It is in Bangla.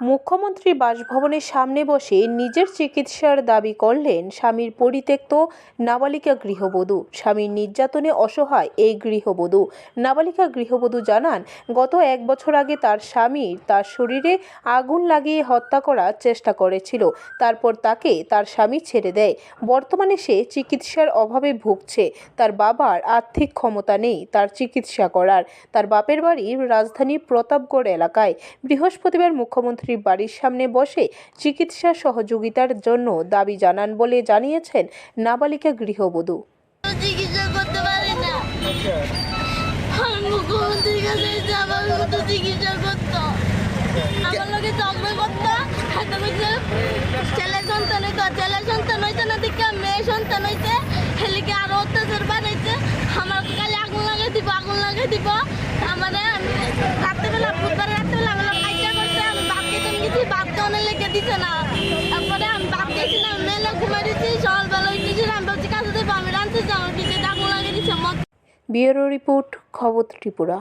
মুখ্যমন্ত্রী বাসভবনের সামনে বসে নিজের চিকিৎসার দাবি করলেন স্বামীর পরিত্যক্ত নাবালিকা গৃহবধূ। স্বামীর নির্যাতনে অসহায় এই গৃহবধূ। নাবালিকা গৃহবধূ জানান, গত এক বছর আগে তার স্বামী তার শরীরে আগুন লাগিয়ে হত্যা করার চেষ্টা করেছিল। তারপর তাকে তার স্বামী ছেড়ে দেয়। বর্তমানে সে চিকিৎসার অভাবে ভুগছে। তার বাবার আর্থিক ক্ষমতা নেই, তার চিকিৎসা করার। তার বাপের বাড়ি রাজধানী প্রতাপগড় এলাকায়। বৃহস্পতিবার মুখ্যমন্ত্রীর বাড়ির সামনে বসে চিকিৎসা সহযোগিতার জন্য দাবি জানান বলে জানিয়েছেন নাবালিকা গৃহবধূ। চিকিৎসা আরও অত্যাচার আগুন দিব আগুন দিব আমার রাত্রেবেলা বুধবার রাত্রেবেলা আমার কাজটা করছে আমি বাপ খেতে অনেক লেগে দিছে না। তারপরে আমি বাপ গেছি মেলে ঘুমে দিচ্ছি সকালবেলা উঠেছি আমি ভাবছি কাছে দেবো, আমি রাঁধছি আমার লাগিয়ে দিচ্ছে মদ ব্যুরো রিপোর্ট, খবর ত্রিপুরা।